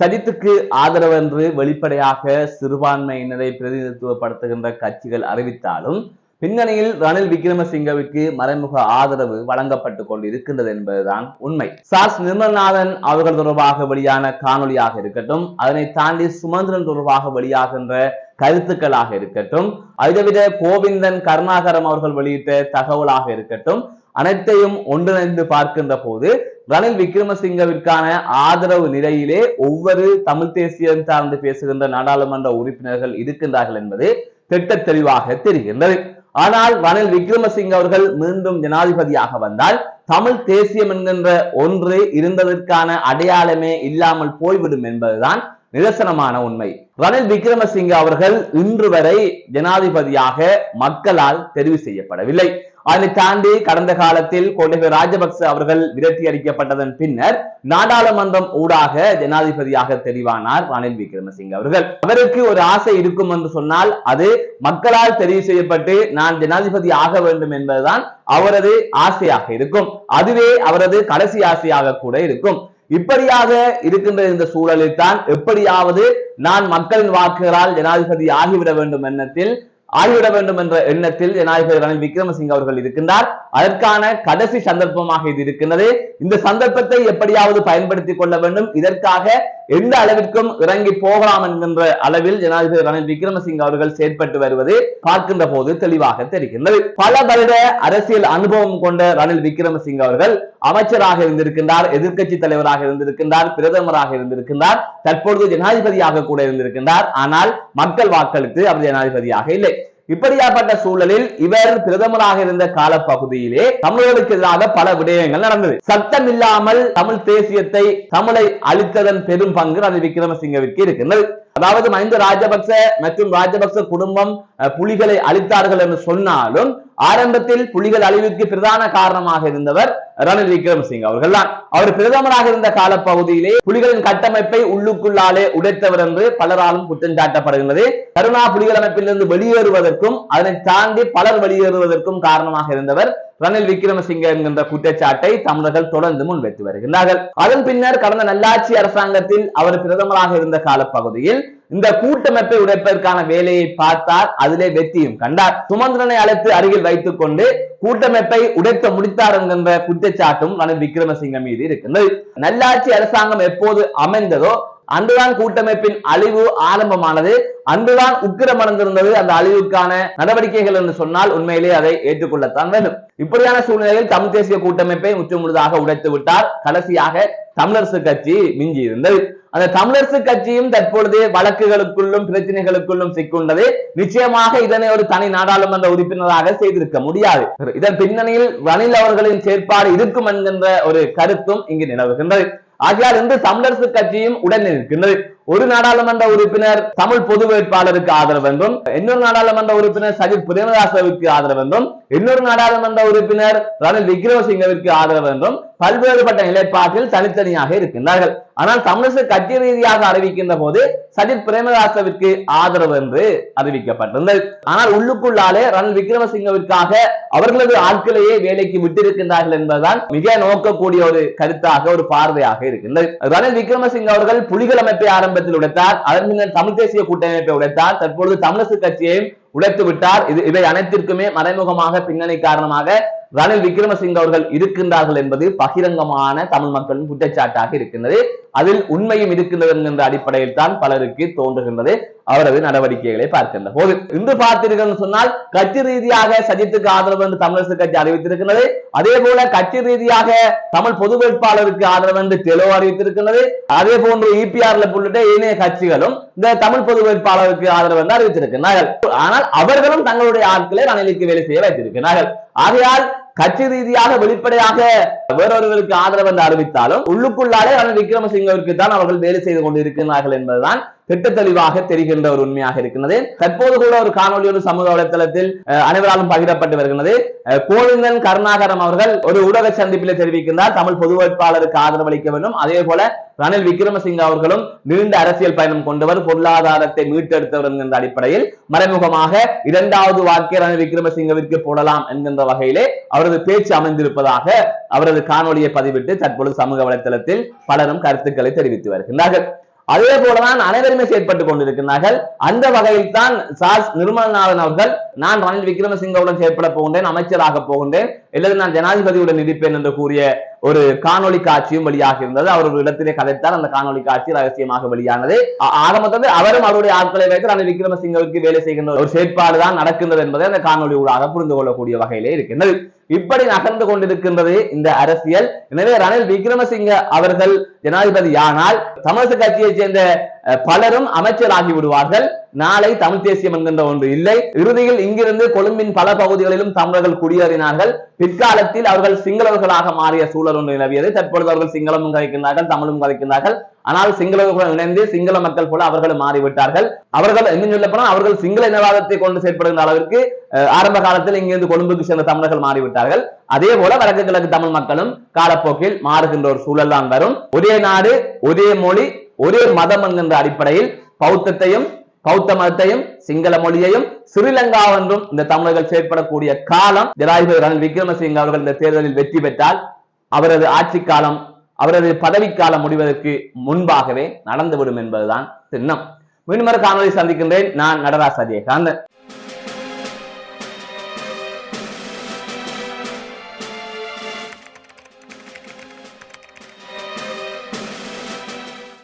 சஜித்துக்கு ஆதரவு என்று வெளிப்படையாக சிறுபான்மையினரை பிரதிநிதித்துவப்படுத்துகின்ற கட்சிகள் அறிவித்தாலும் பின்னணியில் ரணில் விக்ரமசிங்கவுக்கு மறைமுக ஆதரவு வழங்கப்பட்டுக் கொண்டிருக்கின்றது என்பதுதான் உண்மை. சாஸ் நிர்மல்நாதன் அவர்கள் தொடர்பாக வெளியான காணொலியாக இருக்கட்டும் அதனை தாண்டி சுமந்திரன் தொடர்பாக வெளியாகின்ற கருத்துக்களாக இருக்கட்டும் அதைவிட கோவிந்தன் கருணாகரம் அவர்கள் வெளியிட்ட தகவலாக இருக்கட்டும் அனைத்தையும் ஒன்றிணைந்து பார்க்கின்ற போது ரணில் விக்ரமசிங்கவிற்கான ஆதரவு நிலையிலே ஒவ்வொரு தமிழ் தேசியம் சார்ந்து பேசுகின்ற நாடாளுமன்ற உறுப்பினர்கள் இருக்கின்றார்கள் என்பது திட்ட தெளிவாக தெரிகின்றது. ஆனால் ரணில் விக்ரமசிங்க அவர்கள் மீண்டும் ஜனாதிபதியாக வந்தால் தமிழ் தேசியம் என்கின்ற ஒன்று இருந்ததற்கான அடையாளமே இல்லாமல் போய்விடும் என்பதுதான் நிதர்சனமான உண்மை. ரணில் விக்ரமசிங்க அவர்கள் இன்று வரை ஜனாதிபதியாக மக்களால் தெரிவு செய்யப்படவில்லை. அதனை தாண்டி கடந்த காலத்தில் கொண்டகை ராஜபக்ச அவர்கள் விரட்டி அடிக்கப்பட்டதன் பின்னர் நாடாளுமன்றம் ஊடாக ஜனாதிபதியாக தெரிவானார் ரணில் விக்ரமசிங்க அவர்கள். அவருக்கு ஒரு ஆசை இருக்கும் என்று சொன்னால் அது மக்களால் தெரிவு செய்யப்பட்டு நான் ஜனாதிபதி ஆக வேண்டும் என்பதுதான் அவரது ஆசையாக இருக்கும். அதுவே அவரது கடைசி ஆசையாக கூட இருக்கும். இப்படியாக இருக்கின்ற இந்த சூழலில் தான் எப்படியாவது நான் மக்களின் வாக்குகளால் ஜனாதிபதி ஆகிவிட வேண்டும் எண்ணத்தில் ஆகிவிட வேண்டும் என்ற எண்ணத்தில் ஜனாதிபதி ரணில் விக்ரமசிங்க அவர்கள் இருக்கின்றார். அதற்கான கடைசி சந்தர்ப்பமாக இது இருக்கின்றது. இந்த சந்தர்ப்பத்தை எப்படியாவது பயன்படுத்திக் கொள்ள வேண்டும். இதற்காக எந்த அளவிற்கும் இறங்கி போகலாம் என்கின்ற அளவில் ஜனாதிபதி ரணில் விக்ரமசிங்க அவர்கள் செயற்பட்டு வருவது பார்க்கின்ற போது தெளிவாக தெரிகின்றது. பல வருட அரசியல் அனுபவம் கொண்ட ரணில் விக்ரமசிங்க அவர்கள் அமைச்சராக இருந்திருக்கின்றார் எதிர்க்கட்சி தலைவராக இருந்திருக்கின்றார் பிரதமராக இருந்திருக்கின்றார் தற்பொழுது ஜனாதிபதியாக கூட இருந்திருக்கின்றார். ஆனால் மக்கள் வாக்களித்து அவர் ஜனாதிபதியாக இல்லை. இப்படியாப்பட்ட சூழலில் இவர் பிரதமராக இருந்த காலப்பகுதியிலே தமிழர்களுக்கு எதிராக பல விடயங்கள் நடந்தது. சத்தம் இல்லாமல் தமிழ் தேசியத்தை தமிழை அழித்ததன் பெரும் பங்கு அது விக்ரமசிங்கவிற்கு இருக்கின்றது. அதாவது மஹிந்த ராஜபக்ச மற்றும் ராஜபக்ச குடும்பம் புலிகளை அழித்தார்கள் என்று சொன்னாலும் ஆரம்பத்தில் புலிகள் அழிவுக்கு பிரதான காரணமாக இருந்தவர் ரணில் விக்ரமசிங் அவர்கள் தான் அவர் பிரதமராக இருந்த காலப்பகுதியிலே புலிகளின் கட்டமைப்பை உள்ளுக்குள்ளாலே உடைத்தவர் என்று பலராலும் குற்றம் சாட்டப்படுகின்றது. கருணா புலிகள் அமைப்பிலிருந்து வெளியேறுவதற்கும் அதனை தாண்டி பலர் வெளியேறுவதற்கும் காரணமாக இருந்தவர் ரணில் விக்ரமசிங்க என்கின்ற குற்றச்சாட்டை தமிழர்கள் தொடர்ந்து முன்வைத்து வருகின்றார்கள். அதன் பின்னர் கடந்த நல்லாட்சி அரசாங்கத்தில் அவர் பிரதமராக இருந்த காலப்பகுதியில் இந்த கூட்டமைப்பை உடைப்பதற்கான வேலையை பார்த்தார் அதிலே வெற்றியும். கண்டார்? சுமந்திரனை அழைத்து அருகில் வைத்துக் கொண்டு கூட்டமைப்பை உடைத்த முடித்தார் என்கின்ற குற்றச்சாட்டும் ரணில் விக்ரமசிங்க மீது இருக்கின்றது. நல்லாட்சி அரசாங்கம் எப்போது அமைந்ததோ அன்றுதான் கூட்டமைப்பின் அழிவு ஆரம்பமானது. அன்றுதான் உக்கிரமடைந்திருந்தது அந்த அழிவுக்கான நடவடிக்கைகள் என்று சொன்னால் உண்மையிலே அதை ஏற்றுக்கொள்ளத்தான் வேண்டும். இப்படியான சூழ்நிலையில் தமிழ் தேசிய கூட்டமைப்பை முற்றுமுழுதாக உடைத்து விட்டார் கடைசியாக தமிழரசு கட்சி மிஞ்சி இருந்தது அந்த தமிழரசு கட்சியும் தற்பொழுது வழக்குகளுக்குள்ளும் பிரச்சனைகளுக்குள்ளும் சிக்குண்டது. நிச்சயமாக இதனை ஒரு தனி நாடாளுமன்ற உறுப்பினராக செய்திருக்க முடியாது. இதன் பின்னணியில் ரணில் அவர்களின் செயற்பாடு இருக்கும் என்கின்ற ஒரு கருத்தும் இங்கு நிலவுகின்றது. ஆகையால் இன்று தமிழரசு கட்சியும் உடன் இருக்கின்றது ஒரு நாடாளுமன்ற உறுப்பினர் தமிழ் பொது வேட்பாளருக்கு ஆதரவு என்றும் இன்னொரு நாடாளுமன்ற உறுப்பினர் சஜித் பிரேமதாசவிற்கு ஆதரவு என்றும் இன்னொரு நாடாளுமன்ற உறுப்பினர் ரணில் விக்ரமசிங்கவிற்கு ஆதரவு என்றும் பல்வேறுபட்ட நிலைப்பாட்டில் தனித்தனியாக இருக்கின்றார்கள். ஆனால் தமிழரசு கட்சி ரீதியாக அறிவிக்கின்ற போது சஜித் பிரேமதாசவிற்கு ஆதரவு என்று அறிவிக்கப்பட்டிருந்தது. ஆனால் உள்ளுக்குள்ளாலே ரணில் விக்ரமசிங்கவிற்காக அவர்களது ஆட்களையே வேலைக்கு விட்டிருக்கின்றார்கள் என்பதுதான் மிக நோக்கக்கூடிய ஒரு கருத்தாக ஒரு பார்வையாக இருக்கின்றது. ரணில் விக்ரமசிங்க அவர்கள் புலிகள் அமைப்பை ஆரம்பி ஆரம்பத்தில் உடைத்தார். அதன் பின்னர் தமிழ் தேசிய கூட்டமைப்பை உடைத்தார். தற்பொழுது தமிழரசு கட்சியையும் உடைத்து விட்டார் இது இவை அனைத்திற்குமே மறைமுகமாக பின்னணி காரணமாக ரணில் விக்ரமசிங்க அவர்கள் இருக்கின்றார்கள் என்பது பகிரங்கமான தமிழ் மக்களின் குற்றச்சாட்டாக இருக்கின்றது. அதில் உண்மையும் இருக்கின்றது என்கின்ற அடிப்படையில் தான் பலருக்கு தோன்றுகின்றது. அவரது நடவடிக்கைகளை பார்க்கின்ற போது இன்று பார்த்தீர்கள் சொன்னால் கட்சி ரீதியாக சஜித்துக்கு ஆதரவு என்று தமிழரசு கட்சி அறிவித்திருக்கிறது அதே போல கட்சி ரீதியாக தமிழ் பொது வேட்பாளருக்கு ஆதரவு என்று தெளிவு அறிவித்திருக்கிறது அதே போன்று இபிஆர்ல உள்ளிட்ட ஏனைய கட்சிகளும் இந்த தமிழ் பொது வேட்பாளருக்கு ஆதரவு என்று அறிவித்திருக்கிறார்கள் ஆனால் அவர்களும் தங்களுடைய ஆட்களை ரணிலுக்கு வேலை செய்ய வைத்திருக்கிறார்கள் ஆகையால் கட்சி ரீதியாக வெளிப்படையாக வேறொருவருக்கு ஆதரவு என்று அறிவித்தாலும் உள்ளுக்குள்ளாலே ரணில் விக்ரமசிங்கவிற்கு தான் அவர்கள் வேலை செய்து கொண்டிருக்கிறார்கள் என்பதுதான் திட்ட தெளிவாக தெரிகின்ற ஒரு உண்மையாக இருக்கிறது தற்போது கூட ஒரு காணொலி ஒரு சமூக வலைத்தளத்தில் அனைவராலும் பகிரப்பட்டு வருகிறது கோவிந்தன் கருணாகரம் அவர்கள் ஒரு ஊடக சந்திப்பில் தெரிவிக்கின்றார். தமிழ் பொது வேட்பாளருக்கு ஆதரவு அளிக்க வேண்டும். அதே போல ரணில் விக்ரமசிங்க அவர்களும் நீண்ட அரசியல் பயணம் கொண்டவர் பொருளாதாரத்தை மீட்டெடுத்தவர் என்கின்ற அடிப்படையில் மறைமுகமாக இரண்டாவது வாக்கை ரணில் விக்ரமசிங்கவிற்கு போடலாம் என்கின்ற வகையிலே அவரது பேச்சு அமைந்திருப்பதாக அவரது காணொலியை பதிவிட்டு தற்பொழுது சமூக வலைத்தளத்தில் பலரும் கருத்துக்களை தெரிவித்து வருகின்றார்கள். அதே போலதான் அனைவருமே செயற்பட்டுக் கொண்டிருக்கிறார்கள் அந்த வகையில் தான் சார் நிர்மலநாதன் அவர்கள் நான் ரணில் விக்ரமசிங்கவுடன் செயற்பட போகின்றேன் அமைச்சராக போகின்றேன். அல்லது நான் ஜனாதிபதியுடன் இருப்பேன் என்று கூறிய ஒரு காணொலி காட்சியும் வெளியாக இருந்தது. அவர் ஒரு இடத்திலே கதைத்தால் அந்த காணொலி காட்சி ரகசியமாக வெளியானது. ஆ- அவரும் அவருடைய ஆட்களை வைத்து ரணில் விக்ரமசிங்கவுக்கு வேலை செய்கின்ற ஒரு செயற்பாடு தான் நடக்கின்றது என்பதை அந்த காணொலி ஊடாக புரிந்து கொள்ளக்கூடிய வகையிலே இருக்கின்றது. இப்படி நகர்ந்து கொண்டிருக்கின்றது இந்த அரசியல். எனவே ரணில் விக்ரமசிங்க அவர்கள் ஜனாதிபதியானால் தமிழக கட்சியைச் சேர்ந்த பலரும் அமைச்சராகி விடுவார்கள். நாளை தமிழ் தேசியம் என்கின்ற ஒன்று இல்லை. இறுதியில் இங்கிருந்து கொழும்பின் பல பகுதிகளிலும் தமிழர்கள் குடியேறினார்கள். பிற்காலத்தில் அவர்கள் சிங்களவர்களாக மாறிய சூழல் ஒன்று நிலவியது. தற்பொழுது அவர்கள் சிங்களமும் கதைக்கின்றார்கள் தமிழும் கதைக்கின்றார்கள். ஆனால் சிங்களவர்களுடன் இணைந்து சிங்கள மக்கள் போல அவர்களும் மாறிவிட்டார்கள். அவர்கள் என்ன சொல்ல போனால் அவர்கள் சிங்கள இனவாதத்தை கொண்டு செயற்படுகின்ற அளவிற்கு ஆரம்ப காலத்தில் இங்கிருந்து கொழும்புக்கு சென்ற தமிழர்கள் மாறிவிட்டார்கள். அதே போல வடக்கு கிழக்கு தமிழ் மக்களும் காலப்போக்கில் மாறுகின்ற ஒரு சூழல் தான் வரும். ஒரே நாடு ஒரே மொழி ஒரே மதம் என்கின்ற அடிப்படையில் பௌத்தத்தையும் பௌத்த மதத்தையும் சிங்கள மொழியையும் ஸ்ரீலங்கா என்றும் இந்த தமிழர்கள் செயற்படக்கூடிய காலம் ஜனாதிபதி ரணில் விக்ரமசிங்க அவர்கள் இந்த தேர்தலில் வெற்றி பெற்றால் அவரது ஆட்சி காலம் அவரது பதவிக்காலம் முடிவதற்கு முன்பாகவே நடந்துவிடும் என்பதுதான் சின்னம். மீண்டும் காணொலி சந்திக்கின்றேன். நான் நடராஜ் அஜயகாந்தன்